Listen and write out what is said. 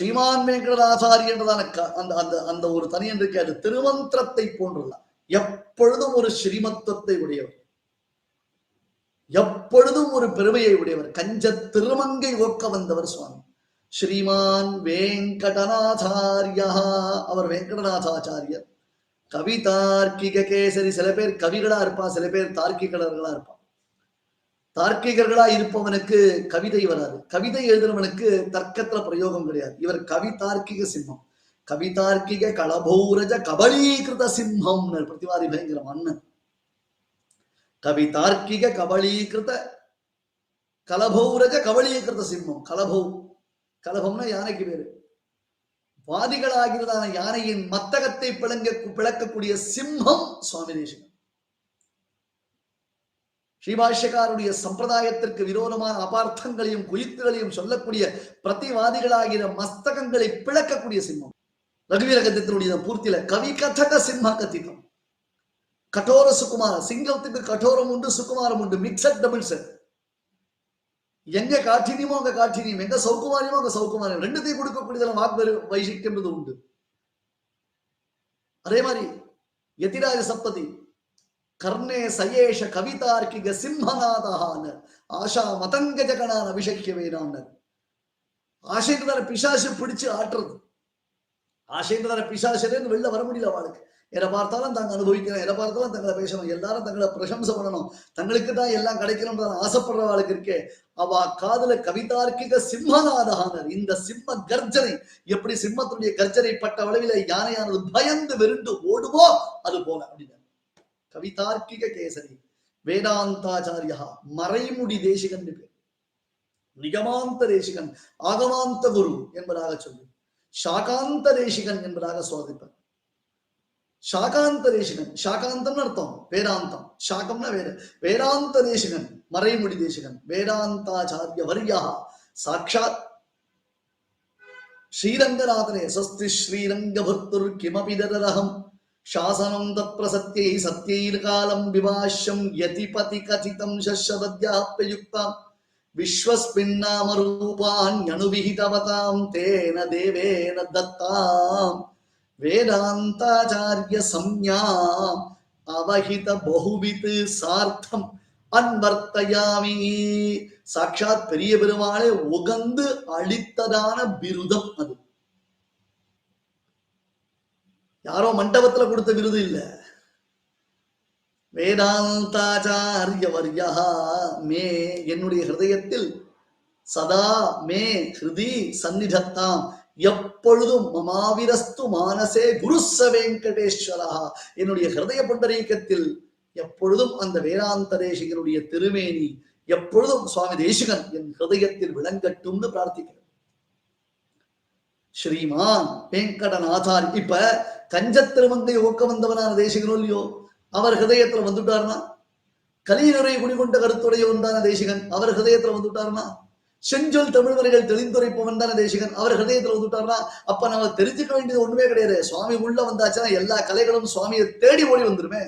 ஸ்ரீமான் வெங்கடநாசாரியன்றதான க- அந்த அந்த அந்த ஒரு தனி இருக்கு அது திருமந்திரத்தை போன்றதுதான் எப்பொழுதும் ஒரு ஸ்ரீமத்துவத்தை உடையவர். எப்பொழுதும் ஒரு பெருமையை உடையவர். கஞ்ச திருமங்கை ஓக்க வந்தவர் சுவாமி. ஸ்ரீமான் வேங்கடநாச்சாரியா. அவர் வெங்கடநாதாச்சாரியர் கவி தார்க்கிக கேசரி. சில பேர் கவிகளா இருப்பா சில பேர் தார்க்கிகளர்களா இருப்பான் தார்க்கிகர்களா இருப்பவனுக்கு கவிதை வராது. கவிதை எழுதுறவனுக்கு தர்க்கத்துல பிரயோகம் கிடையாது. இவர் கவிதார்க்கிக சிம்மம். கவிதார்க்கிக களபௌரஜ கபலீகிருத சிம்மம் பிரதிவாதி பயங்கர மன்னன். கவிதார்க்கிக கபலீகிருத கலபௌரஜ கபலீகிருத சிம்மம். கலபௌ. கலபம்னா யானைக்கு பேரு. வாதிகளாகிறதான யானையின் மத்தகத்தை பிளங்க பிளக்கக்கூடிய சிம்மம் சுவாமி தேசிகன். ஸ்ரீபாஷ்யக்காருடைய சம்பிரதாயத்திற்கு விரோதமான அபார்த்தங்களையும் குயித்துகளையும் சொல்லக்கூடிய பிரதிவாதிகளாகிற மஸ்தகங்களை பிளக்கக்கூடிய சிம்மம். ரகுவீர கத்தியத்தினுடைய பூர்த்தியில கவி கதக சிம்ம கத்திதம் கட்டோர சுகுமார சிங்கத்துக்கு கட்டோரம் உண்டு சுகுமாரம் உண்டு மிக்சட் டபுள் செட் எங்க காற்றினியமோ அங்க காற்றினியும் எங்க சௌகுமாரியமோ அங்க சௌகுமாரியம். ரெண்டுத்தையும் கொடுக்கக்கூடியதெல்லாம் வாக்கு வைசிக்கின்றது உண்டு. அதே மாதிரி எதிராஜ சப்ததி கர்ணே சயேஷ கவிதார்க்கிக சிம்மநாதகான ஆஷா மதங்க ஜகனான் அபிஷேக்கிய வேணான்னு ஆசைன்றதான பிசாசு பிடிச்சு ஆட்டுறது. ஆசைன்றதான பிசாசிலேருந்து வெளில வர முடியல அவளுக்கு. எதை பார்த்தாலும் தாங்க அனுபவிக்கணும் எதை பார்த்தாலும் தங்களை பேசணும். எல்லாரும் தங்களை பிரசம்சை பண்ணணும். தங்களுக்கு தான் எல்லாம் கிடைக்கணும்னு ஆசைப்படுறவாளுக்கு இருக்கே. அவ காதுல கவிதார்க்கிக சிம்மநாதகானர் இந்த சிம்ம கர்ஜனை எப்படி சிம்மத்துடைய கர்ஜனை பட்ட அளவில யானையானது பயந்து வெருண்டு ஓடுமோ அது போல அப்படின்னு கவிதார்க்கிக கேசரி வேதாந்தாச்சாரியா மறைமுடி தேசிகன் பேர். நிகமாந்த தேசிகன் ஆகமாந்த குரு என்பதாக சொல்லி சாகாந்த தேசிகன் என்பதாக சோதிப்பார் சாகாந்த தேசிகன் சாகாந்தம்னு அர்த்தம் வேதாந்தம். சாகம்னா வேத வேதாந்த தேசிகன் மறைமுடி தேசிகன் வேதாந்தாச்சாரிய வரியா சாட்சாத் ஸ்ரீரங்கநாதனே சஸ்தி ஸ்ரீரங்க பக்தர் கிமபிதரகம் தரரகம் சாசனம் தத்ர சத்யை சத்யைர் காலம் விபாஷ்யம் யதிபதி கதிதம் சஸ்வத்யாப்யயுக்தாம் விஸ்வஸ்மின்னாமரூபான்யனுவிஹிதவதாம் தேன தேவேன தத்தாம் வேதாந்தாச்சாரிய சம்ஞாம் அவஹித பகுவித் சார்த்தம் அன்வர்த்தயாமி சாட்சாத் பெரிய பெருமாளே உகந்து அளித்ததான பிருதம் அது. யாரோ மண்டபத்துல கொடுத்த விருது இல்ல. வேதாந்தாச்சாரியவர்யா மே என்னுடைய ஹிருதயத்தில் சதா மே ஹிருதி சந்நிதத்தாம். எப்பொழுதும் மமாவிரஸ்து மானசே குருச வெங்கடேஸ்வரா. என்னுடைய ஹிருதய புண்டரீகத்தில் எப்பொழுதும் அந்த வேதாந்த தேசிகனுடைய திருமேனி எப்பொழுதும் சுவாமி தேசிகன் என் ஹிருதயத்தில் விளங்கட்டும்னு பிரார்த்திக்கிறேன். ஸ்ரீமான் வெங்கடநாதாரி இப்ப கஞ்ச திருமங்கை ஊக்க வந்தவனான தேசிகனோ இல்லையோ அவர் ஹிருதயத்துல வந்துட்டார்னா? கலியுரை குடிகொண்ட கருத்துடைய ஒன்றான தேசிகன் அவர் ஹிருதயத்துல வந்துட்டார்னா? செஞ்சொல் தமிழ்வரைகள் தெளிந்துரைப்பவன் தானே தேசிகன் அவர் ஹிருதயத்துல வந்துட்டார்னா? அப்ப நம்ம தெரிஞ்சுக்க வேண்டியது ஒண்ணுமே கிடையாது. சுவாமி உள்ள வந்தாச்சுன்னா எல்லா கலைகளும் சுவாமியை தேடி ஓடி வந்துருமே.